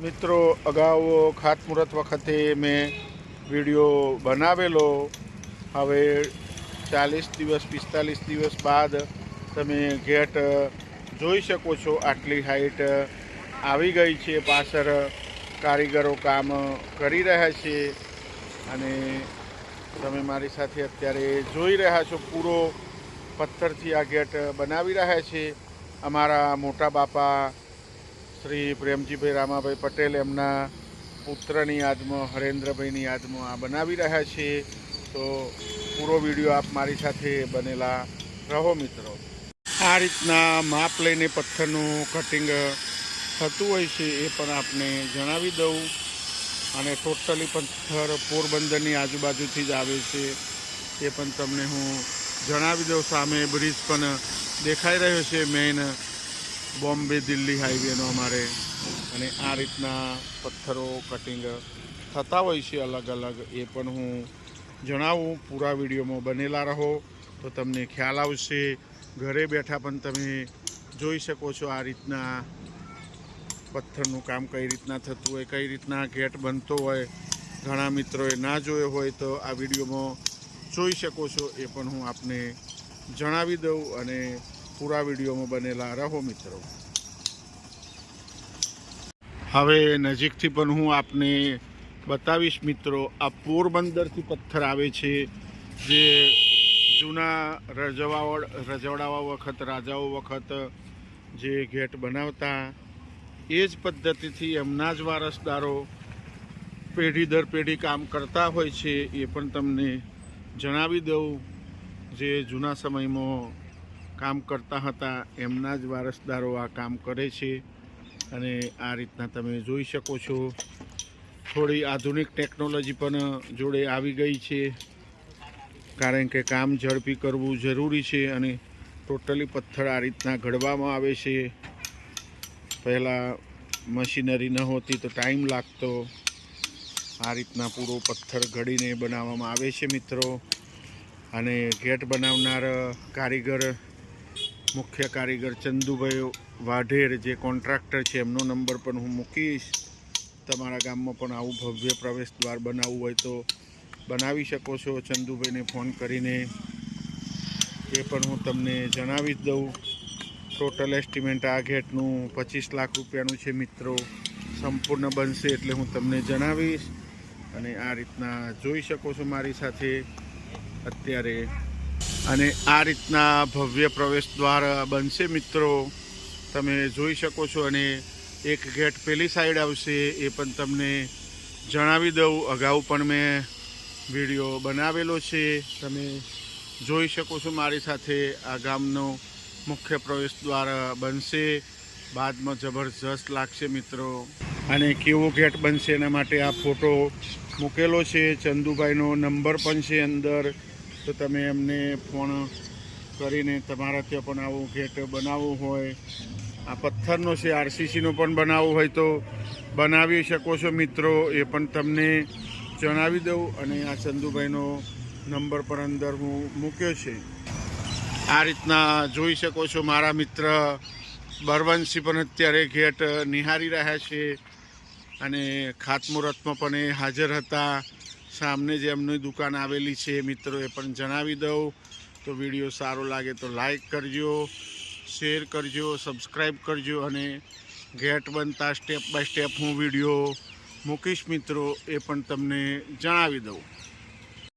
મિત્રો, અગાઉ ખાતમુહૂર્ત વખતે મેં વીડિયો બનાવેલો. હવે ચાલીસ દિવસ, પિસ્તાલીસ દિવસ બાદ તમે ગેટ જોઈ શકો છો. આટલી હાઈટ આવી ગઈ છે. પાછળ કારીગરો કામ કરી રહ્યા છે. અને તમે મારી સાથે અત્યારે જોઈ રહ્યા છો. પૂરો પથ્થરથી આ ગેટ બનાવી રહ્યા છે. અમારા મોટા બાપા શ્રી પ્રેમજીભાઈ રામાભાઈ પટેલ એમના પુત્રની યાદમાં, હરેન્દ્રભાઈની યાદમાં આ બનાવી રહ્યા છે. તો પૂરો વીડિયો આપ મારી સાથે બનેલા રહો મિત્રો. આ રીતના માપ લઈને પથ્થરનું કટિંગ થતું હોય છે એ પણ આપને જણાવી દઉં. અને ટોટલી પથ્થર પોરબંદરની આજુબાજુથી જ આવે છે એ પણ તમને હું જણાવી દઉં. સામે બ્રિજ પણ દેખાઈ રહ્યો છે મેઇન બોમ્બે દિલ્હી હાઈવેનો અમારે. અને આ રીતના પથ્થરો કટિંગ થતા હોય છે અલગ અલગ, એ પણ હું જણાવું. પૂરા વિડીયોમાં બનેલા રહો, તો તમને ખ્યાલ આવશે. ઘરે બેઠા પણ તમે જોઈ શકો છો આ રીતના પથ્થરનું કામ કઈ રીતના થતું હોય, કઈ રીતના ગેટ બનતો હોય. ઘણા મિત્રોએ ના જોયો હોય તો આ વિડીયોમાં જોઈ શકો છો, એ પણ હું આપને જણાવી દઉં. અને પૂરા વિડીયોમાં બનેલા રહો મિત્રો. હવે નજીકથી પણ હું આપને બતાવીશ મિત્રો, આ પોરબંદરથી પથ્થર આવે છે, જે જૂના રજવાવડ રજવડાવા વખત, રાજાઓ વખત જે ગેટ બનાવતા, એ જ પદ્ધતિથી એમના જ વારસદારો પેઢી દર પેઢી કામ કરતા હોય છે, એ પણ તમને જણાવી દઉં. જે જૂના સમયમાં કામ કરતા હતા, એમના જ વારસદારો આ કામ કરે છે. અને આ રીતના તમે જોઈ શકો છો. થોડી આધુનિક ટેકનોલોજી પણ જોડે આવી ગઈ છે. કારણ કે કામ ઝડપી કરવું જરૂરી છે અને ટોટલી પથ્થર આ રીતના ઘડવામાં આવે છે. પહેલાં મશીનરી ન હોતી તો ટાઈમ લાગતો. આ રીતના પૂરો પથ્થર ઘડીને બનાવવામાં આવે છે મિત્રો. અને ગેટ બનાવનાર કારીગર મુખ્ય કારીગર ચંદુભાઈ વાઢેર, જે કોન્ટ્રાક્ટર છે, એમનો નંબર પણ હું મૂકીશ. તમારા ગામમાં પણ આવું ભવ્ય પ્રવેશ દ્વાર બનાવવું હોય તો બનાવી શકો છો. ચંદુભાઈને ફોન કરીને એ પણ હું તમને જણાવી જ દઉં. ટોટલ એસ્ટિમેટ આ ગેટનું પચીસ લાખ રૂપિયાનું છે મિત્રો. સંપૂર્ણ બનશે એટલે હું તમને જણાવીશ. અને આ રીતના જોઈ શકો છો મારી સાથે. અત્યારે અને આ રીતના ભવ્ય પ્રવેશ દ્વાર બનશે મિત્રો. તમે જોઈ શકો છો અને એક ગેટ પેલી સાઈડ આવશે, એ પણ તમને જણાવી દઉં. અગાઉ પણ મેં વીડિયો બનાવેલો છે. તમે જોઈ શકો છો મારી સાથે આ ગામનો મુખ્ય પ્રવેશ દ્વાર બનશે. બાદમાં જબરજસ્ત લાગશે મિત્રો. અને કેવો ગેટ બનશે એના માટે આ ફોટો મૂકેલો છે. ચંદુભાઈનો નંબર પણ છે અંદર. તો તમે એમને ફોન કરીને તમારા ત્યાં પણ આવું ગેટ બનાવવું હોય, આ પથ્થરનો છે, આરસીસીનો પણ બનાવવું હોય તો બનાવી શકો છો મિત્રો. એ પણ તમને જણાવી દઉં અને આ ચંદુભાઈનો નંબર પણ અંદર હું મૂક્યો છે. આ રીતના જોઈ શકો છો મારા મિત્ર બરવંશી પણ અત્યારે ગેટ નિહારી રહ્યા છે અને ખાતમુહૂર્તમાં પણ એ હાજર હતા. સામને જે એમની દુકાન આવેલી છે મિત્રો એ પણ જણાવી દઉં. તો વીડિયો સારો લાગે તો લાઈક કરજો, શેર કરજો, સબસ્ક્રાઈબ કરજો અને ગેટ બનતા સ્ટેપ બાય સ્ટેપ હું વીડિયો મૂકીશ, મિત્રો, એ પણ તમને જણાવી દઉં.